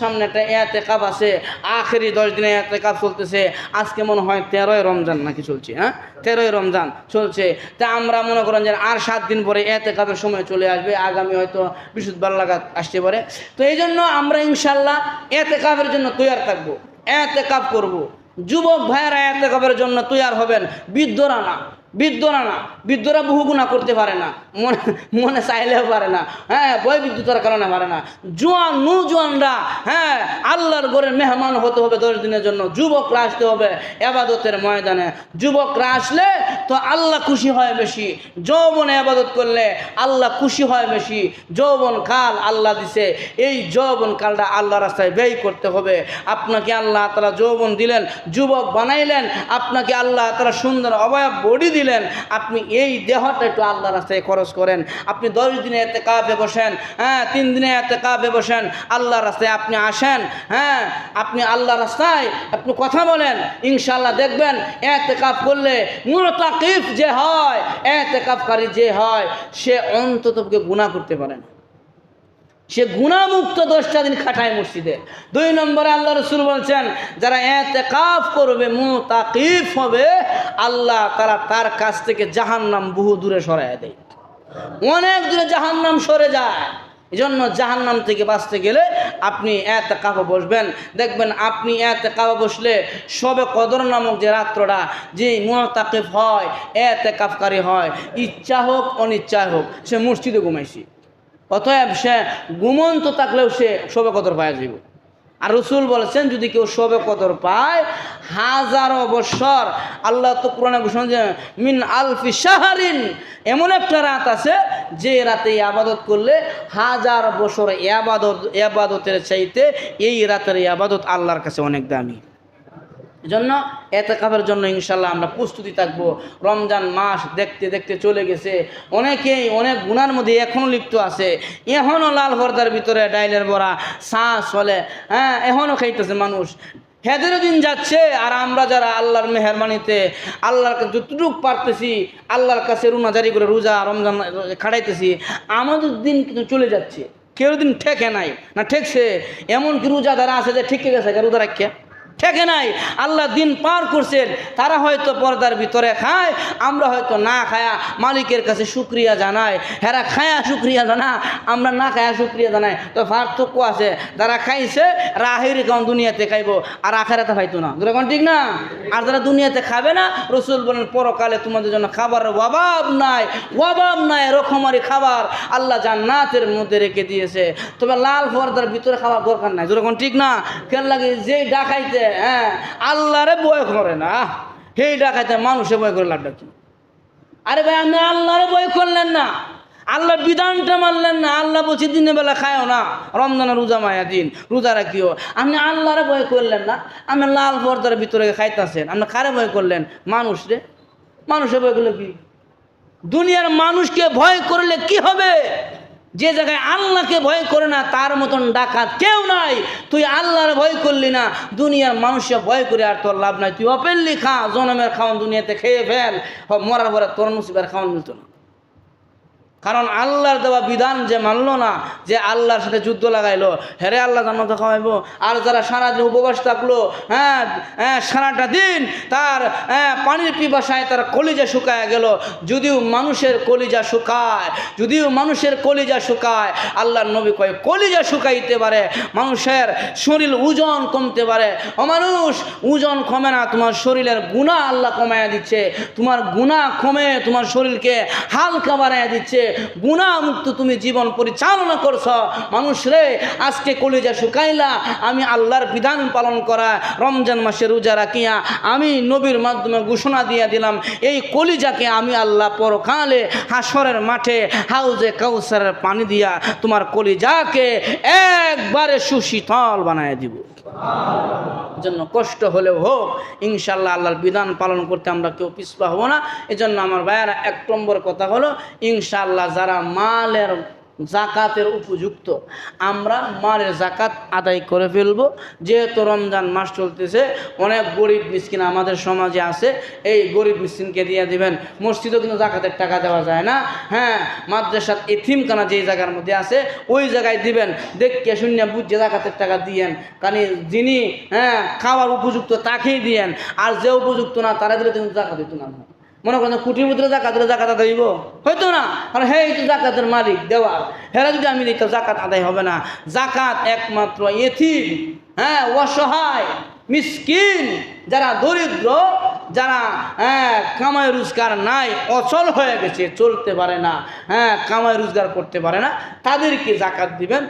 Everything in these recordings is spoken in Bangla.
সামনে একটা এতে কাপ আছে, আখেরি দশ দিনে এতে কাপ চলতেছে। আজকে মনে হয় তেরোই রমজান নাকি চলছে হ্যাঁ? তেরোই রমজান চলছে। তা আমরা মনে করেন যে আর সাত দিন পরে এতে কাপের সময় চলে আসবে, আগামী হয়তো বৃহস্পতিবার লাগাত আসতে পারে। তো এই জন্য আমরা ইনশাল্লাহ এতে কাপের জন্য তৈয়ার থাকব এতে কাপ করব। যুবক ভাইয়েরা এতে কাপের জন্য তৈয়ার হবেন বৃদ্ধরা না বৃদ্ধরা না বৃদ্ধরা বহু গুণা করতে পারে না। মনে মনে চাইলেও পারে না। হ্যাঁ বয় বিদ্যুতের কারণে পারে না। জোয়ান নু জোয়ানরা হ্যাঁ আল্লাহর ঘরের মেহমান হতে হবে দশ দিনের জন্য। যুবকরা আসতে হবে এবাদতের ময়দানে। যুবকরা আসলে তো আল্লাহ খুশি হয় বেশি। যৌবনে আবাদত করলে আল্লাহ খুশি হয় বেশি। যৌবন কাল আল্লাহ দিছে। এই যৌবন কালটা আল্লাহ রাস্তায় ব্যয় করতে হবে। আপনাকে আল্লাহ তারা যৌবন দিলেন, যুবক বানাইলেন। আপনাকে আল্লাহ তারা সুন্দর অবয়ব বডি দিলেন আপনি এই দেহটা একটু আল্লাহ রাস্তায় খরচ করেন। আপনি দশ দিনে এতে কাপে বসেন হ্যাঁ তিন দিনে এতে কাপে বসেন আল্লাহ রাস্তায় আপনি আসেন হ্যাঁ আপনি আল্লাহ রাস্তায় আপনি কথা বলেন ইনশাল্লাহ দেখবেন এতে কাপ করলে মুরতাকিফ যে হয় এতে কাপকারী যে হয়, সে অন্তত গুণা করতে পারে না। সে গুণামুক্ত দশটা দিন খাটায় মসজিদে। দুই নম্বরে আল্লাহ রসুল বলছেন, যারা এতে কাফ করবে মুতাকিফ হবে আল্লাহ তারা তার কাছ থেকে জাহান্নাম বহু দূরে সরাই দেয়। অনেক দূরে জাহান্নাম সরে যায়। এই জন্য জাহান্নাম থেকে বাঁচতে গেলে আপনি এতে কাপা বসবেন। দেখবেন আপনি এতে কাপা বসলে সবে কদর নামক যে রাত্রটা যে মোতাকিফ হয় এতে কাফকারী হয়, ইচ্ছা হোক অনিচ্ছা হোক, সে মসজিদে ঘুমাইছি। অতএব সে ঘুমন্ত থাকলেও সে শোবে কদর পায় যাইব। আর রসুল বলেছেন, যদি কেউ শোবে কদর পায়, হাজার অবসর আল্লাহ তো কোরআনে ঘোষণা যে মিন আলফি শাহারিন এমন একটা রাত আছে, যে রাতে আবাদত করলে হাজার বছর আবাদত এবাদতের চাইতে এই রাতের আবাদত আল্লাহর কাছে অনেক দামি। এজন্য এতে কাপের জন্য ইনশাল্লাহ আমরা প্রস্তুতি থাকব। রমজান মাস দেখতে দেখতে চলে গেছে। অনেকেই অনেক গুণার মধ্যে এখনও লিপ্ত আছে। এখনও লাল ভর্দার ভিতরে ডাইলের বড়া শ্বাস চলে হ্যাঁ এখনও খাইতেছে মানুষ। হেদেরও দিন যাচ্ছে আর আমরা যারা আল্লাহর মেহরবানিতে, আল্লাহর কাছে যতটুকু পারতেছি, আল্লাহর কাছে রুনা জারি করে রোজা, রমজান খাটাইতেছি, আমাদের দিন কিন্তু চলে যাচ্ছে। কেউ দিন ঠেকে নাই, না ঠেকছে। এমন কি রোজা যারা আছে যে ঠিক গেছে রোজা রাখিয়া। ঠেকে নাই। আল্লাহ দিন পার করছেন। তারা হয়তো পর্দার ভিতরে খায়, আমরা হয়তো না খায়া মালিকের কাছে শুক্রিয়া জানাই। হেরা খায়া শুক্রিয়া জানা, আমরা না খায়া শুক্রিয়া জানাই। তো পার্থক্য আছে। যারা খাইছে রাহির কারণ দুনিয়াতে খাইব, আর আখারাতে খাইতো না। দুরকম ঠিক না? আর যারা দুনিয়াতে খাবে না, রসুল বলেন, পরকালে তোমাদের জন্য খাবারের অভাব নাই। অভাব নাই রকমারি খাবার আল্লাহ জান্নাতের মধ্যে রেখে দিয়েছে। তবে লাল পর্দার ভিতরে খাওয়ার দরকার নাই। যেরকম ঠিক না? কেন লাগে যে ডাকাইতে হ্যাঁ আল্লাহরে বয় করে না। সেই ডাকাইতে মানুষে বয় করে লাভ ডাকি আরে ভাই, আপনি আল্লাহরে বয় করলেন না। আল্লাহ বিধানটা মানলেন না। আল্লাহ বলছে, দিনের বেলা খায়ও না। রমজানের রোজা মায়া দিন। রোজা রাখিও। আপনি আল্লাহরে ভয় করলেন না। আপনি লাল পর্দার ভিতরে খাইতেছেন। আপনি কারে ভয় করলেন? মানুষ রে। মানুষে বয় করলে কি? দুনিয়ার মানুষকে ভয় করলে কি হবে? যে জায়গায় আল্লাহকে ভয় করে না, তার মতন ডাকাত কেউ নাই। তুই আল্লাহর ভয় করলি না, দুনিয়ার মানুষে ভয় করে আর তোর লাভ নাই। তুই অপেনলি খা, জনমের খাওয়ান দুনিয়াতে খেয়ে ফেল। মরার পরে তোর মুসিবের খাওয়ান মিলত না। কারণ আল্লাহর দেওয়া বিধান যে মানলো না, যে আল্লাহর সাথে যুদ্ধ লাগাইলো, হেরে আল্লাহ জান্নাতে খাওয়াইবো। আর যারা সারাদিন উপবাস থাকল হ্যাঁ হ্যাঁ সারাটা দিন তার হ্যাঁ পানির পিপাসায় তার কলিজা শুকায় গেল। যদিও মানুষের কলিজা শুকায়, যদিও মানুষের কলিজা শুকায়, আল্লাহর নবী কয়, কলিজা শুকাইতে পারে, মানুষের শরীর ওজন কমতে পারে। ও মানুষ, ওজন কমে না, তোমার শরীরের গুণা আল্লাহ কমায়া দিচ্ছে। তোমার গুণা কমে, তোমার শরীরকে হালকা বানায় দিচ্ছে। গুণা মুক্ত তুমি জীবন পরিচালনা করছ। মানুষ রে, আজকে কলিজা শুকাইলা, আমি আল্লাহর বিধান পালন করা, রমজান মাসে রোজা রাখিয়া, আমি নবীর মাধ্যমে ঘোষণা দিয়ে দিলাম, এই কলিজাকে আমি আল্লাহ পরকালে হাসরের মাঠে, হাউজে কাউসারের পানি দিয়া তোমার কলিজাকে একবারে সুশীতল বানায় দিব। জন্য কষ্ট হলেও হোক ইনশাল্লাহ আল্লাহর বিধান পালন করতে আমরা কেউ পিছপা হব না। এজন্য আমার ভাইয়ারা, এক নম্বর কথা হলো ইনশাল্লাহ যারা মালের জাকাতের উপযুক্ত। আমরা মালের জাকাত আদায় করে ফেলব। যেহেতু রমজান মাস চলতেছে, অনেক গরিব মিসকিন আমাদের সমাজে আছে। এই গরিব মিসকিনকে দিয়ে দিবেন, মসজিদেও কিন্তু জাকাতের টাকা দেওয়া যায় না। হ্যাঁ মাদ্রাসাত এথিমখানা যেই জায়গার মধ্যে আছে, ওই জায়গায় দিবেন। দেখকে শূন্য বুঝে জাকাতের টাকা দিয়েন। কারণ যিনি হ্যাঁ খাওয়ার উপযুক্ত তাকেই দিয়েন। আর যে উপযুক্ত না, তারা দিলে কিন্তু জাকাত দিত না। মনে করেন কুটির ভিতরে জাকাত জাকাত আদায় হইব? হয়তো না। আর হে তো জাকাতের মালিক দেওয়ার হেরা যদি আমি তো জাকাত আদায় হবে না। জাকাত একমাত্র এথিম হ্যাঁ অসহায়, মিসকিন, যারা দরিদ্র, যারা হ্যাঁ কামাই রোজগার নাই, অচল হয়ে গেছে, চলতে পারে না হ্যাঁ কামাই রোজগার করতে পারে না, তাদেরকে জাকাত দিবেন।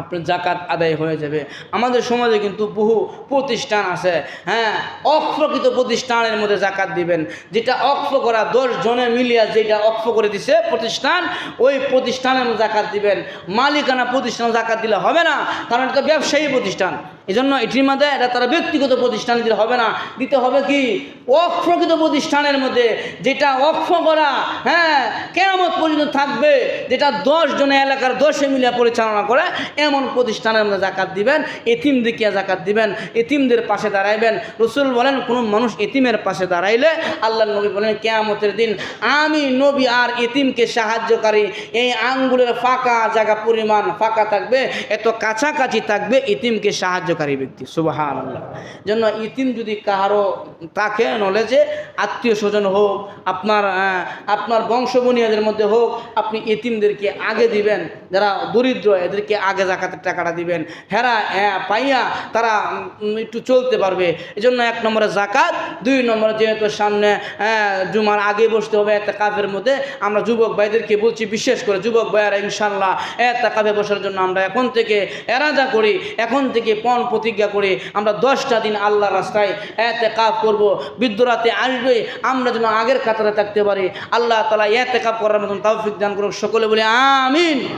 আপনার জাকাত আদায় হয়ে যাবে। আমাদের সমাজে কিন্তু বহু প্রতিষ্ঠান আছে হ্যাঁ অক্ষকৃত প্রতিষ্ঠানের মধ্যে জাকাত দিবেন। যেটা অক্ষ করা, দশ জনে মিলিয়া যেটা অক্ষ করে দিছে প্রতিষ্ঠান, ওই প্রতিষ্ঠানের মধ্যে জাকাত দিবেন। মালিকানা প্রতিষ্ঠান জাকাত দিলে হবে না, কারণ এটা ব্যবসায়ী প্রতিষ্ঠান। এই জন্য এটির মধ্যে এটা তারা ব্যক্তিগত প্রতিষ্ঠান দিলে হবে না। দিতে হবে কি? অপ্রকৃত প্রতিষ্ঠানের মধ্যে যেটা অক্ষ করা হ্যাঁ কেমন পর্যন্ত থাকবে, যেটা দশ জনে এলাকার দশে মিলিয়ে পরিচালনা করে, এমন প্রতিষ্ঠানের মধ্যে জাকাত দিবেন, এতিম দিকে জাকাত দিবেন, এতিমদের পাশে দাঁড়াইবেন। রসুল বলেন, কোনো মানুষ এতিমের পাশে দাঁড়াইলে আল্লাহ নবী বলেন, কেয়ামতের দিন আমি নবী আর এতিমকে সাহায্যকারী, এই আঙ্গুলের ফাঁকা জায়গা পরিমাণ ফাঁকা থাকবে, এত কাছাকাছি থাকবে, এতিমকে সাহায্যকারী ব্যক্তি সুবাহান আল্লাহ জন্য ইতিম যদি কাহারও তাকে নলেজে আত্মীয় স্বজন হোক, আপনার আপনার বংশবনীয়দের মধ্যে হোক, আপনি ইতিমদেরকে আগে দিবেন, যারা দরিদ্র, এদেরকে আগে জাকাতের টাকাটা দিবেন। হেরা পাইয়া তারা একটু চলতে পারবে। এই জন্য এক নম্বরে জাকাত, দুই নম্বরে যেহেতু সামনে জুমার আগে বসতে হবে একটা কাফের মধ্যে আমরা যুবক ভাইদেরকে বলছি, বিশেষ করে যুবক ভাইয়ারা ইনশাল্লাহ একটা কাফে বসার জন্য আমরা এখন থেকে এরাজা করি, এখন থেকে পণ প্রতিজ্ঞা করে আমরা দশটা দিন আল্লাহ রাস্তায় এতে কাপ করব। বিদ্যুরাতে আসবে, আমরা যেন আগের কাতারে থাকতে পারি। আল্লাহ তালা এতে কাপ করার মতন তৌফিক দান করুক। সকলে বলে, আমিন।